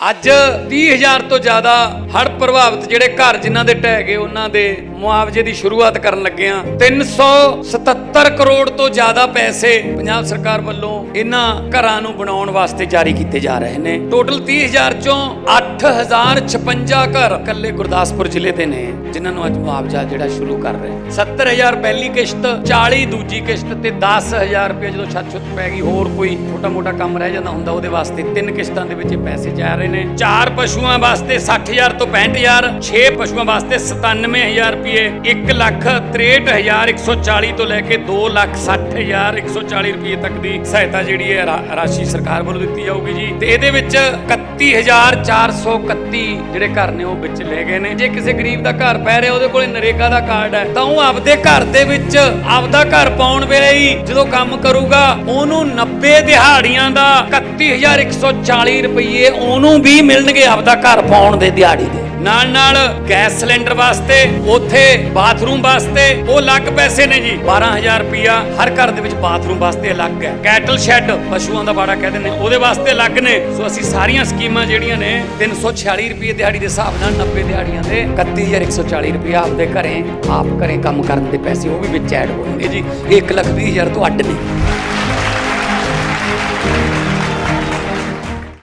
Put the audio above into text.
ਅੱਜ 30000 ਤੋਂ ਜ਼ਿਆਦਾ ਹੜ੍ਹ ਪ੍ਰਭਾਵਿਤ ਜਿਹੜੇ ਘਰ ਜਿਨ੍ਹਾਂ ਦੇ ਢਹਿ ਗਏ ਉਹਨਾਂ ਦੇ ਮੁਆਵਜ਼ੇ ਦੀ ਸ਼ੁਰੂਆਤ ਕਰਨ ਲੱਗੇ ਆ 377 ਕਰੋੜ ਤੋਂ ਜ਼ਿਆਦਾ ਪੈਸੇ ਪੰਜਾਬ ਸਰਕਾਰ ਵੱਲੋਂ ਇਹਨਾਂ ਘਰਾਂ ਨੂੰ ਬਣਾਉਣ ਵਾਸਤੇ ਜਾਰੀ ਕੀਤੇ ਜਾ ਰਹੇ ਨੇ। ਟੋਟਲ 30000 ਚੋਂ 8056 ਘਰ ਇਕੱਲੇ ਗੁਰਦਾਸਪੁਰ ਜ਼ਿਲ੍ਹੇ ਦੇ ਨੇ, ਜਿਨ੍ਹਾਂ ਨੂੰ ਅੱਜ ਮੁਆਵਜ਼ਾ ਜਿਹੜਾ ਸ਼ੁਰੂ ਕਰ ਰਹੇ 70000 ਪਹਿਲੀ ਕਿਸ਼ਤ 40 ਦੂਜੀ ਕਿਸ਼ਤ ਤੇ 10000 ਰੁਪਏ ਜਦੋਂ ਛੱਤ ਛੁੱਤ ਪੈ ਗਈ, ਹੋਰ ਕੋਈ ਛੋਟਾ ਮੋਟਾ ਕੰਮ ਰਹਿ ਜਾਂਦਾ ਹੁੰਦਾ, ਉਹਦੇ ਵਾਸਤੇ ਤਿੰਨ ਕਿਸ਼ਤਾਂ ਦੇ ਵਿੱਚ ਇਹ ਪੈਸੇ ਜਾ ਰਹੇ ਨੇ। ਚਾਰ ਪਸ਼ੂਆਂ ਵਾਸਤੇ 60000 ਤੋਂ 65000 6 ਪਸ਼ੂਆਂ ਵਾਸਤੇ 97000 ਰੁਪਏ 1 ਲੱਖ 63140 ਤੋਂ ਲੈ ਕੇ 2 ਲੱਖ 60140 ਰੁਪਏ ਤੱਕ ਦੀ ਸਹਾਇਤਾ ਜਿਹੜੀ ਹੈ ਰਾਸ਼ੀ ਸਰਕਾਰ ਵੱਲੋਂ ਦਿੱਤੀ ਜਾਊਗੀ ਜੀ। ਤੇ ਇਹਦੇ ਵਿੱਚ 31431 ਜਿਹੜੇ ਘਰ ਨੇ ਉਹ ਵਿੱਚ ਲੈ ਗਏ ਨੇ। ਜੇ ਕਿਸੇ ਗਰੀਬ ਦਾ ਘਰ ਪੈ ਰਿਹਾ, ਉਹਦੇ ਕੋਲੇ ਨਰੇਗਾ ਦਾ ਕਾਰਡ ਹੈ। ਤਾਂ ਉਹ ਆਪਦੇ ਘਰ ਦੇ ਵਿੱਚ ਆਪਦਾ ਘਰ ਪਾਉਣ ਵੇਲੇ ਹੀ ਜਦੋਂ ਕੰਮ ਕਰੂਗਾ, ਉਹਨੂੰ 90 ਦਿਹਾੜੀਆਂ ਦਾ 31140 ਰੁਪਏ ਉਹਨੂੰ ਵੀ ਮਿਲਣਗੇ ਆਪਦਾ ਘਰ ਪਾਉਣ ਦੇ ਦਿਹਾੜੀ ਦੇ ਨਾਲ ਨਾਲ ਗੈਸ ਸਿਲੰਡਰ ਵਾਸਤੇ, ਉਥੇ ਬਾਥਰੂਮ ਵਾਸਤੇ, ਉਹ ਅਲੱਗ ਪੈਸੇ ਨੇ ਜੀ। 12000 ਰੁਪਿਆ ਹਰ ਘਰ ਦੇ ਵਿੱਚ ਬਾਥਰੂਮ ਵਾਸਤੇ ਅਲੱਗ ਹੈ। ਕੈਟਲ ਸ਼ੈੱਡ ਪਸ਼ੂਆਂ ਦਾ ਬਾੜਾ ਕਹਿੰਦੇ ਨੇ, ਉਹਦੇ ਵਾਸਤੇ ਅਲੱਗ ਨੇ। ਸੋ ਅਸੀਂ ਸਾਰੀਆਂ ਸਕੀਮਾਂ ਜਿਹੜੀਆਂ ਨੇ 346 ਰੁਪਏ ਦਿਹਾੜੀ ਦੇ ਹਿਸਾਬ ਨਾਲ 90 ਦਿਹਾੜੀਆਂ ਦੇ 31140 ਰੁਪਏ ਆਪਦੇ ਘਰੇ, ਆਪ ਘਰੇ ਕੰਮ ਕਰਨ ਦੇ ਪੈਸੇ ਉਹ ਵੀ ਵਿੱਚ ਐਡ ਹੋਣਗੇ ਜੀ। 1 ਲੱਖ ਵੀਹ ਹਜ਼ਾਰ ਤੋਂ ਅੱਡ ਨੇ